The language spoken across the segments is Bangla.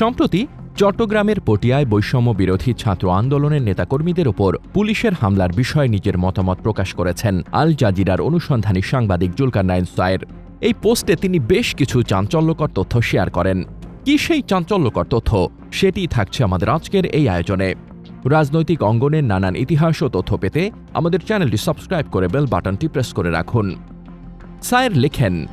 সম্প্রতি চট্টগ্রামের পটিয়ায় বৈষম্য বিরোধী ছাত্র আন্দোলনের নেতাকর্মীদের ওপর পুলিশের হামলার বিষয়ে নিজের মতামত প্রকাশ করেছেন আল জাজিরার অনুসন্ধানী সাংবাদিক জুলকারনাইন সায়ের। এই পোস্টে তিনি বেশ কিছু চাঞ্চল্যকর তথ্য শেয়ার করেন। কি সেই চাঞ্চল্যকর তথ্য? সেটি থাকছে আমাদের আজকের এই আয়োজনে। রাজনৈতিক অঙ্গনের নানান ইতিহাস ও তথ্য পেতে আমাদের চ্যানেলটি সাবস্ক্রাইব করে বেল বাটনটি প্রেস করে রাখুন। সায়ের লেখেন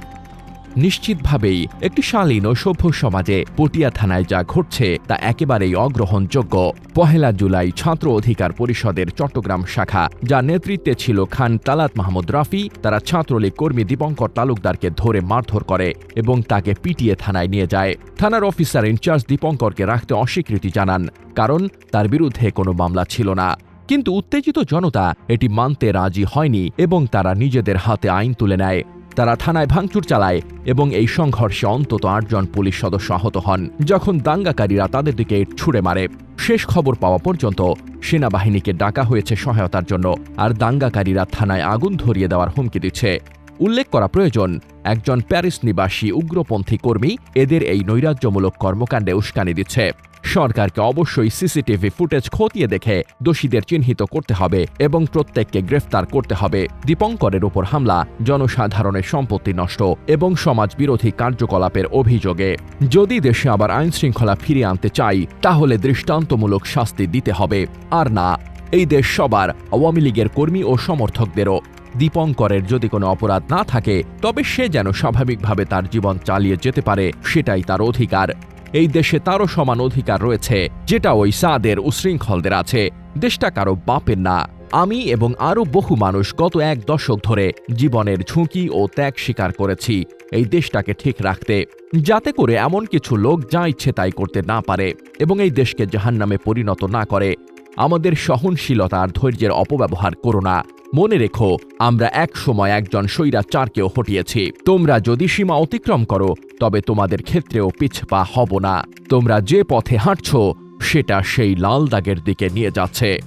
নিশ্চিতভাবেই একটি শালীন ও সভ্য সমাজে পটিয়া থানায় যা ঘটছে তা একেবারেই অগ্রহণযোগ্য। পহেলা জুলাই ছাত্র অধিকার পরিষদের চট্টগ্রাম শাখা, যার নেতৃত্বে ছিল খান তালাত মাহমুদ রাফি, তারা ছাত্রলীগ কর্মী দীপঙ্কর তালুকদারকে ধরে মারধর করে এবং তাকে পিটিয়ে থানায় নিয়ে যায়। থানার অফিসার ইনচার্জ দীপঙ্করকে রাখতে অস্বীকৃতি জানান, কারণ তার বিরুদ্ধে কোনো মামলা ছিল না। কিন্তু উত্তেজিত জনতা এটি মানতে রাজি হয়নি এবং তারা নিজেদের হাতে আইন তুলে নেয়। তারা থানায় ভাঙচুর চালায় এবং এই সংঘর্ষে অন্তত আটজন পুলিশ সদস্য আহত হন, যখন দাঙ্গাকারীরা তাদের দিকে ছুড়ে মারে। শেষ খবর পাওয়া পর্যন্ত সেনাবাহিনীকে ডাকা হয়েছে সহায়তার জন্য, আর দাঙ্গাকারীরা থানায় আগুন ধরিয়ে দেওয়ার হুমকি দিচ্ছে। উল্লেখ করা প্রয়োজন, একজন প্যারিস নিবাসী উগ্রপন্থী কর্মী এদের এই নৈরাজ্যমূলক কর্মকাণ্ডে উস্কানি দিচ্ছে। সরকারকে অবশ্যই সিসিটিভি ফুটেজ খতিয়ে দেখে দোষীদের চিহ্নিত করতে হবে এবং প্রত্যেককে গ্রেফতার করতে হবে। দীপঙ্করের উপর হামলা, জনসাধারণের সম্পত্তি নষ্ট এবং সমাজ বিরোধী কার্যকলাপের অভিযোগে। যদি দেশে আবার আইন শৃঙ্খলা ফিরিয়ে আনতে চাই, তাহলে দৃষ্টান্তমূলক শাস্তি দিতে হবে। আর না, এই দেশ সবার, আওয়ামী লীগের কর্মী ও সমর্থকদেরও। দীপঙ্করের যদি কোনো অপরাধ না থাকে, তবে সে যেন স্বাভাবিকভাবে তার জীবন চালিয়ে যেতে পারে, সেটাই তার অধিকার। এই দেশে তারও সমান অধিকার রয়েছে, যেটা ওই সাদের উশৃঙ্খলদের আছে। দেশটা কারও বাপের না। আমি এবং আরও বহু মানুষ গত এক দশক ধরে জীবনের ঝুঁকি ও ত্যাগ স্বীকার করেছি এই দেশটাকে ঠিক রাখতে। যাতে করে এমন কিছু লোক যা ইচ্ছে তাই করতে না পারে এবং এই দেশকে জাহান্নামে পরিণত না করে। আমাদের সহনশীলতা আর ধৈর্যের অপব্যবহার করো না। মনে রেখো, আমরা এক সময় একজন স্বৈরাচারকেও হটিয়েছি। তোমরা যদি সীমা অতিক্রম করো, তবে তোমাদের ক্ষেত্রেও পিছপা হব না। তোমরা যে পথে হাঁটছ, সেটা সেই লাল দাগের দিকে নিয়ে যাচ্ছে।